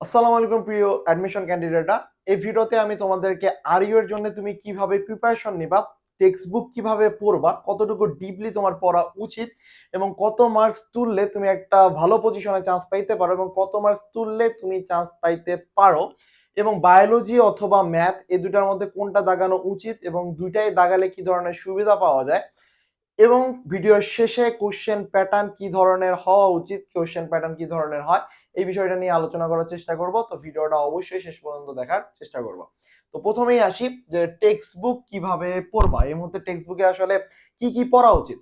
আসসালামু আলাইকুম প্রিয় অ্যাডমিশন ক্যান্ডিডেটরা এই ভিডিওতে আমি তোমাদেরকে আরইউ এর জন্য তুমি কীভাবে প্রিপারেশন নিবা টেক্সট বুক কীভাবে পড়বা, কতটুকু ডিপলি তোমার পড়া উচিত এবং কত মার্কস তুললে তুমি একটা ভালো পজিশনে চান্স পাইতে পারো এবং কত মার্কস তুললে তুমি চান্স পাইতে পারো এবং বায়োলজি অথবা ম্যাথ এই দুটার মধ্যে কোনটা দাগানো উচিত এবং দুইটাই দাগালে কি ধরনের সুবিধা পাওয়া যায় এবং ভিডিওর শেষে কোশ্চেন প্যাটার্ন কি ধরনের হওয়া উচিত? কোশ্চেন প্যাটার্ন কি ধরনের হয়? এই বিষয়টা নিয়ে আলোচনা করার চেষ্টা করব। তো ভিডিওটা অবশ্যই শেষ পর্যন্ত দেখার চেষ্টা করব। তো প্রথমেই আসি যে টেক্সট বুক কীভাবে পড়বা? এই মুহূর্তে টেক্সট বুকে আসলে কি কি পড়া উচিত?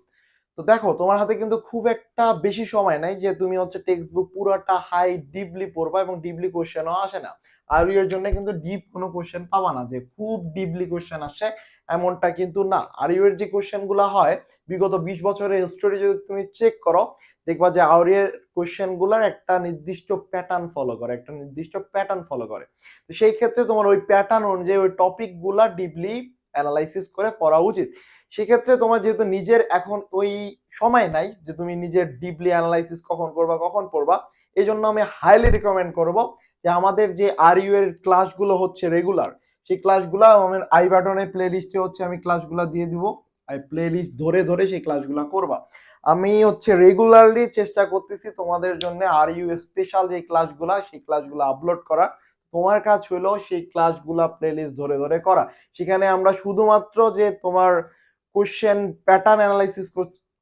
তো দেখো, তোমার হাতে কিন্তু খুব একটা বেশি সময় নাই যে তুমি হচ্ছে টেক্সট বুক পুরোটা হাই ডিপলি পড়বা এবং ডিপলি কোশ্চেনও আসে না। আর এর জন্য কিন্তু ডিপ কোনো কোশ্চেন পাবা না যে খুব ডিপলি কোশ্চেন আসে এমনটা কিন্তু না। আর এর যে কোশ্চেন হয়, বিগত বিশ বছরের হিস্টোরি যদি তুমি চেক করো, দেখবা যে আউরিয়ার কোশ্চেনগুলার একটা নির্দিষ্ট প্যাটার্ন ফলো করে, একটা নির্দিষ্ট প্যাটার্ন ফলো করে। তো সেই ক্ষেত্রে তোমার ওই প্যাটার্ন অনুযায়ী ওই টপিকগুলা ডিপলি অ্যানালাইসিস করে পড়া উচিত। সেক্ষেত্রে তোমার যেহেতু নিজের এখন ওই সময় নাই যে তুমি নিজের ডিপলি অ্যানালাইসিস কখন করবা কখন পড়বা এই জন্য আমি হাইলি রিকমেন্ড করব যে আমাদের যে আর ইউ এর ক্লাসগুলো হচ্ছে রেগুলার সেই ক্লাসগুলো আমার আই বাটনে প্লে লিস্টে হচ্ছে আমি ক্লাসগুলো দিয়ে দিব। প্লে লিস্ট ধরে ধরে সেই ক্লাসগুলো করবা। আমি হচ্ছে রেগুলারলি চেষ্টা করতেছি তোমাদের জন্য আর ইউ স্পেশাল যে ক্লাসগুলো সেই ক্লাসগুলো আপলোড করা। তোমার কাজ হলো সেই ক্লাসগুলো প্লে লিস্ট ধরে ধরে করা। সেখানে আমরা শুধুমাত্র যে তোমার কোশ্চেন প্যাটার্ন অ্যানালাইসিস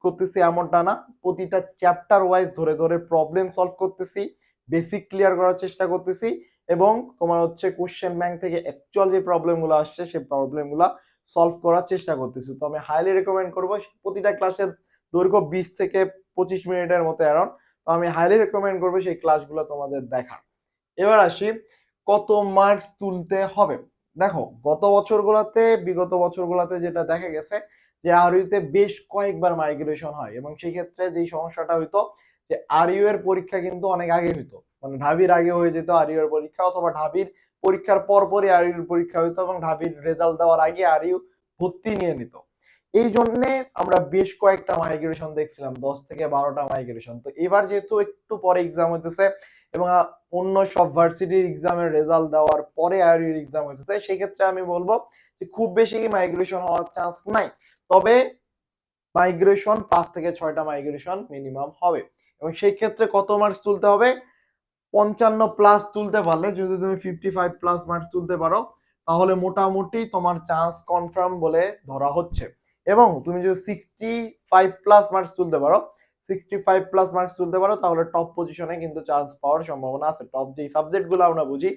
করতেছি এমনটা না। প্রতিটা চ্যাপ্টার ওয়াইজ ধরে ধরে প্রবলেম সলভ করতেছি বেসিক ক্লিয়ার করার চেষ্টা করতেছি এবং তোমার হচ্ছে কোশ্চেন ব্যাংক থেকে অ্যাকচুয়াল যে প্রবলেমগুলো আসছে সেই প্রবলেমগুলো সলভ করার চেষ্টা করতেছি। তো আমি হাইলি রেকমেন্ড করব প্রতিটা ক্লাসের দৈর্ঘ্য বিশ থেকে পঁচিশ মিনিটের মতো অ্যারাউন্ড তো আমি হাইলি রেকমেন্ড করব সেই ক্লাসগুলো তোমাদের দেখা এবার আসি, কত মার্কস তুলতে হবে? দেখো, গত বছরগুলোতে, বিগত বছরগুলোতে যেটা দেখা গেছে যে আরইউতে বেশ কয়েকবার মাইগ্রেশন হয় এবং সেই ক্ষেত্রে যেই সমস্যাটা হইতো যে আরইউ এর পরীক্ষা কিন্তু অনেক আগে হইতো। মানে ঢাবির আগে হয়ে যেত আরইউ এর পরীক্ষা অথবা ঢাবির পরীক্ষার পরপরই এর পরীক্ষা হইতো এবং ঢাবির রেজাল্ট দেওয়ার আগে আরইউ ভর্তি নিয়ে নিত। এই জন্যে আমরা বেশ কয়েকটা মাইগ্রেশন দেখছিলাম, দশ থেকে বারোটা মাইগ্রেশন তো এবার যেহেতু একটু পরে এক্সাম হইতেছে এবং অন্য সব ভার্সিটির এক্সামের রেজাল্ট দেওয়ার পরে আর এক্সাম হইতেছে, সেই ক্ষেত্রে আমি বলব যে খুব বেশি মাইগ্রেশন হওয়ার চান্স নাই। তবে মাইগ্রেশন পাঁচ থেকে ছয়টা মাইগ্রেশন মিনিমাম হবে। এবং সেই ক্ষেত্রে কত মার্কস তুলতে হবে? পঞ্চান্ন প্লাস তুলতে পারলে, যদি তুমি ফিফটি ফাইভ প্লাস মার্কস তুলতে পারো, তাহলে মোটামুটি তোমার চান্স কনফার্ম বলে ধরা হচ্ছে। এবং তুমি যদি সিক্সটি ফাইভ প্লাস মার্কস তুলতে পারো সিক্সটি ফাইভ প্লাস মার্কস তুলতে পারো, তাহলে টপ পজিশনে কিন্তু চান্স পাওয়ার সম্ভাবনা আছে। টপ যেই সাবজেক্টগুলো আমরা বুঝি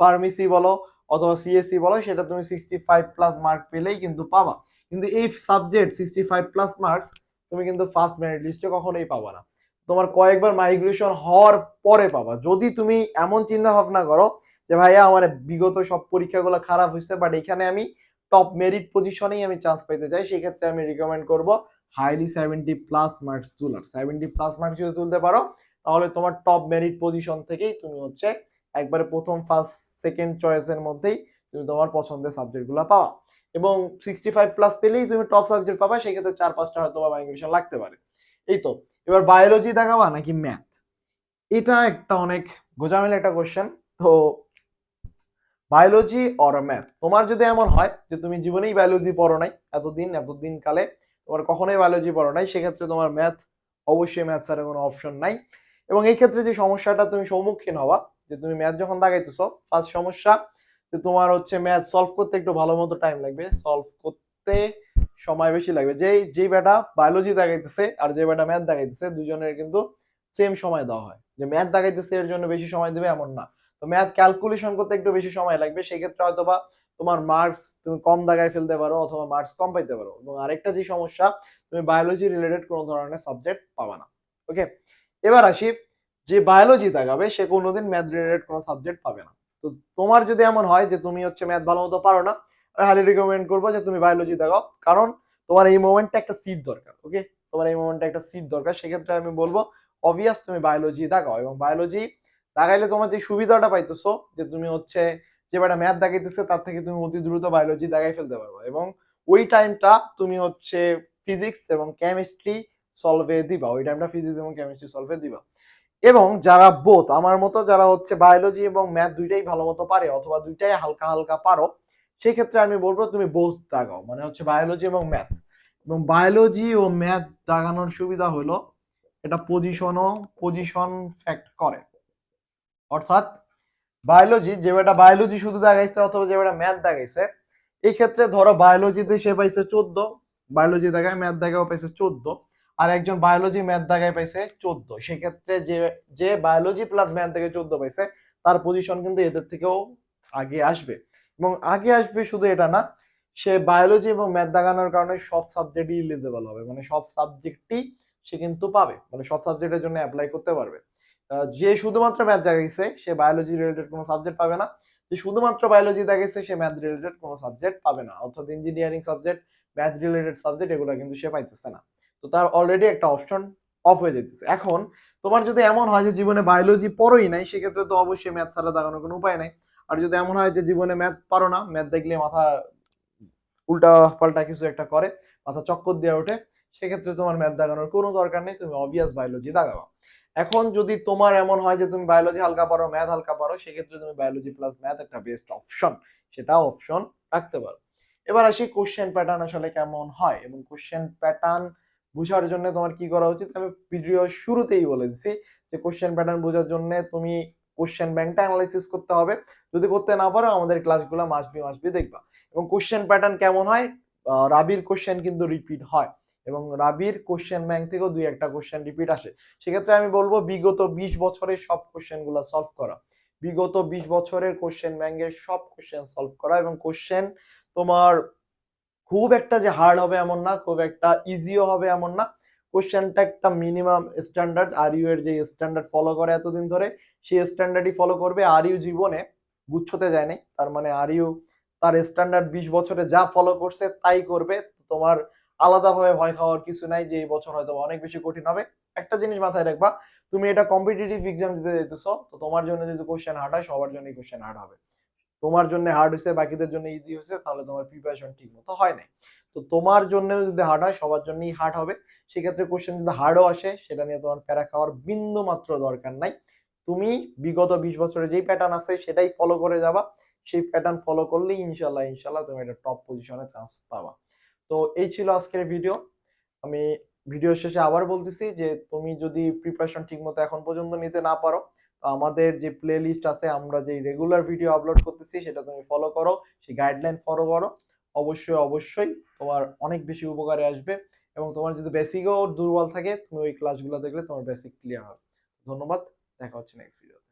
ফার্মেসি বলো অথবা সিএসসি বলো, সেটা তুমি সিক্সটি ফাইভ প্লাস মার্ক পেলেই কিন্তু পাবা। কিন্তু এই subject sixty five plus marks তুমি কিন্তু ফার্স্ট মেরিট লিস্টে কখনোই পাবা না। তোমার কয়েকবার মাইগ্রেশন হওয়ার পরে পাবা। যদি তুমি এমন চিন্তা ভাবনা করো যে, ভাইয়া, আমার বিগত সব পরীক্ষাগুলো খারাপ হয়েছে বাট এখানে আমি টপ মেরিট পজিশনেই আমি চান্স পেতে চাই, সেক্ষেত্রে আমি রিকমেন্ড করব হাইলি সেভেন্টি প্লাস মার্কস তোলার। সেভেন্টি প্লাস মার্কস যদি তুলতে পারো, তাহলে তোমার টপ মেরিট পজিশন থেকেই তুমি হচ্ছে একবারে প্রথম ফার্স্ট সেকেন্ড চয়েসের মধ্যেই তুমি তোমার পছন্দের সাবজেক্টগুলো পাওয়া এবং সিক্সটি ফাইভ প্লাস পেলেই তুমি টপ সাবজেক্ট পাবা, সেক্ষেত্রে চার, পাঁচটা হয়তো বা মাইগ্রেশন লাগতে পারে। এই তো, এবার বায়োলজি দেখাবা নাকি ম্যাথ এটা একটা অনেক গোজামিল একটা কোশ্চেন তো বায়োলজি অর ম্যাথ তোমার যদি এমন হয় যে তুমি জীবনেই বায়োলজি পড়ো নাই, এতদিন এতদিন কালে তোমার কখনোই বায়োলজি পড়ো নাই, সেক্ষেত্রে তোমার ম্যাথ অবশ্যই ম্যাথ ছাড়া কোনো অপশন নাই। এবং এই ক্ষেত্রে যে সমস্যাটা তুমি সম্মুখীন হওয়া যে তুমি ম্যাথ যখন দাগাইতেছো ফার্স্ট সমস্যা যে তোমার হচ্ছে ম্যাথ সলভ করতে একটু ভালো মতো টাইম লাগবে। সলভ করতে সময় বেশি লাগবে। যেই যেই বেটা বায়োলজি দেখাইতেছে আর যে বেটা ম্যাথ দেখাইতেছে, দুজনের কিন্তু সেম সময় দেওয়া হয়। যে ম্যাথ দেখাইতেছে, এর জন্য বেশি সময় দেবে এমন না। তো ম্যাথ ক্যালকুলেশন করতে একটু বেশি সময় লাগবে। সেক্ষেত্রে হয়তো বা তোমার মার্কস তুমি কম দাগায় ফেলতে পারো অথবা মার্কস কম পাইতে পারো। এবং আরেকটা যে সমস্যা, তুমি বায়োলজি রিলেটেড কোনো ধরনের সাবজেক্ট পাবা না। ওকে এবার আসি, যে বায়োলজি দেখাবে, সে কোনোদিন ম্যাথ রিলেটেড কোনো সাবজেক্ট পাবে না। তো তোমার যদি এমন হয় যে তুমি হচ্ছে ম্যাথ ভালো মতো পারো না আমি হালি রিকমেন্ড করব যে তুমি বায়োলজি দেখাও কারণ তোমার এই মোমেন্টে একটা সিট দরকার ওকে তোমার এই মোমেন্টটা একটা সিট দরকার। সেক্ষেত্রে আমি বলব অবভিয়াস তুমি বায়োলজি দেখাও এবং বায়োলজি দেখাইলে তোমার যে সুবিধাটা পাইতেছো যে তুমি হচ্ছে যে বেটা ম্যাথ দেখাইতেছে, তার থেকে তুমি অতি দ্রুত বায়োলজি দেখাই ফেলতে পারব এবং ওই টাইমটা তুমি হচ্ছে ফিজিক্স এবং কেমিস্ট্রি সলভে দিবা। ওই টাইমটা ফিজিক্স এবং কেমিস্ট্রি সলভে দিবা। এবং যারা বোধ আমার মতো যারা হচ্ছে বায়োলজি এবং ম্যাথ দুইটাই ভালো মতো পারে অথবা দুইটাই হালকা হালকা পারো সেই ক্ষেত্রে আমি বলব তুমি বোধ দাগাও মানে হচ্ছে বায়োলজি এবং ম্যাথ এবং বায়োলজি ও ম্যাথ দাগানোর সুবিধা হলো, এটা পজিশনও পজিশন ফ্যাক্ট করে। অর্থাৎ বায়োলজি যে বেটা বায়োলজি শুধু দাগাইছে অথবা যে বেটা ম্যাথ দাগাইছে এই ক্ষেত্রে ধরো বায়োলজিতে সে পাইছে চোদ্দ বায়োলজি দাগায় ম্যাথ দাগাও পাইছে চোদ্দ আর একজন বায়োলজি ম্যাথ দাগায় পাইছে চোদ্দ। সেক্ষেত্রে যে যে বায়োলজি প্লাস ম্যাথ থেকে চোদ্দ পাইছে, তার পজিশন কিন্তু এদের থেকেও আগে আসবে। এবং আগে আসবে শুধু এটা না, সে বায়োলজি এবং ম্যাথ দাগানোর কারণে সব সাবজেক্টই ইলিজিবল হবে। মানে সব সাবজেক্টই সে কিন্তু পাবে। মানে সব সাবজেক্টের জন্য অ্যাপ্লাই করতে পারবে। যে শুধুমাত্র ম্যাথ জাগাইছে সে বায়োলজি রিলেটেড কোনো সাবজেক্ট পাবে না। যে শুধুমাত্র বায়োলজি দেখাইছে, সে ম্যাথ রিলেটেড কোনো সাবজেক্ট পাবে না। অর্থাৎ engineering subject math related subject এগুলো কিন্তু সে পাইতেছে না। তো তার অলরেডি একটা অপশন অফ হয়ে যেতেছে এখন তোমার যদি এমন হয় যে জীবনে বায়োলজি পড়োই নাই, সেক্ষেত্রে তো অবশ্যই ম্যাথ ছাড়া দাগানোর কোনো উপায় নাই। আর যদি এমন হয় যে জীবনে ম্যাথ পারো না ম্যাথ দেখলে মাথা উল্টা পাল্টা কিছু একটা করে, মাথা চক্কর দিয়ে ওঠে, সেক্ষেত্রে তোমার ম্যাথ দাগানোর কোনো দরকার নেই, তুমি অবভিয়াস বায়োলজি দাগাবা এখন যদি তোমার এমন হয় যে তুমি বায়োলজি হালকা পারো ম্যাথ হালকা পারো, সেক্ষেত্রে তুমি বায়োলজি প্লাস ম্যাথ একটা বেস্ট অপশন সেটা অপশন রাখতে পারো। এবার আসি কোশ্চেন প্যাটার্ন আসলে কেমন হয়? এবং কোশ্চেন প্যাটার্ন বোঝার জন্য তোমার কি করা উচিত? আমি ভিডিও শুরুতেই বলে দিচ্ছি যে কোশ্চেন প্যাটার্ন বোঝার জন্য তুমি কোশ্চেন ব্যাংকটা অ্যানালাইসিস করতে হবে। যদি করতে না পারো, আমাদের ক্লাসগুলো মাসবি মাসবি দেখবা। এবং কোশ্চেন প্যাটার্ন কেমন হয়? রাবির কোশ্চেন কিন্তু রিপিট হয়। এবং রাবির কোশ্চেন ব্যাংক থেকেও দুই একটা কোশ্চেন রিপিট আসে। সেক্ষেত্রে আমি বলব, বিগত বিশ বছরের সব কোশ্চেনগুলো সলভ করা। বিগত বিশ বছরের কোশ্চেন ব্যাংকের সব কোশ্চেন সলভ করা এবং কোশ্চেন তোমার খুব একটা যে হার্ড হবে এমন না, খুব একটা ইজিও হবে এমন না। কোশ্চেনটা একটা মিনিমাম স্ট্যান্ডার্ড আর ইউ এর যে স্ট্যান্ডার্ড ফলো করে এতদিন ধরে, সেই স্ট্যান্ডার্ডই ফলো করবে। আর ইউ জীবনে গুচ্ছতে যায়নি? তার মানে আর ইউ তার স্ট্যান্ডার্ড বিশ বছরে যা ফলো করছে তাই করবে। তোমার আলাদাভাবে ভয় খাওয়ার কিছু নাই যে এই বছর হয়তো অনেক বেশি কঠিন হবে। একটা জিনিস মাথায় রাখবা, তুমি এটা কম্পিটিটিভ এক্সাম দিতে যেতেছো তো তোমার জন্য যদি কোশ্চেন হার্ড হয়, সবার জন্যই কোশ্চেন হার্ড হবে। তোমার জন্য হার্ড হয়েছে, বাকিদের জন্য ইজি হয়েছে, তাহলে তোমার প্রিপারেশন ঠিক মতো হয় নাই। তো তোমার জন্য যদি হার্ড হয়, সবার জন্যই হার্ড হবে। সেক্ষেত্রে কোশ্চেন যদি হার্ডও আসে, সেটা নিয়ে তোমার প্যারা খাওয়ার বিন্দু মাত্র দরকার নাই। তুমি বিগত বিশ বছরে যেই প্যাটার্ন আছে, সেটাই ফলো করে যাবা। সেই প্যাটার্ন ফলো করলেই ইনশাল্লাহ ইনশাল্লাহ তুমি একটা টপ পজিশনে চান্স পাবা। তো এই ছিল আজকের ভিডিও আমি ভিডিও শেষে আবার বলতেছি যে, তুমি যদি প্রিপারেশন ঠিকমতো এখন পর্যন্ত নিতে না পারো আমাদের যে প্লে লিস্ট আছে, আমরা যে রেগুলার ভিডিও আপলোড করতেছি সেটা তুমি ফলো করো, সেই গাইডলাইন ফলো করো। অবশ্যই অবশ্যই তোমার অনেক বেশি উপকারে আসবে এবং তোমার যদি বেসিকও দুর্বল থাকে, তুমি ওই ক্লাসগুলো দেখলে তোমার বেসিক ক্লিয়ার হবে। ধন্যবাদ, দেখা হচ্ছে নেক্সট ভিডিওতে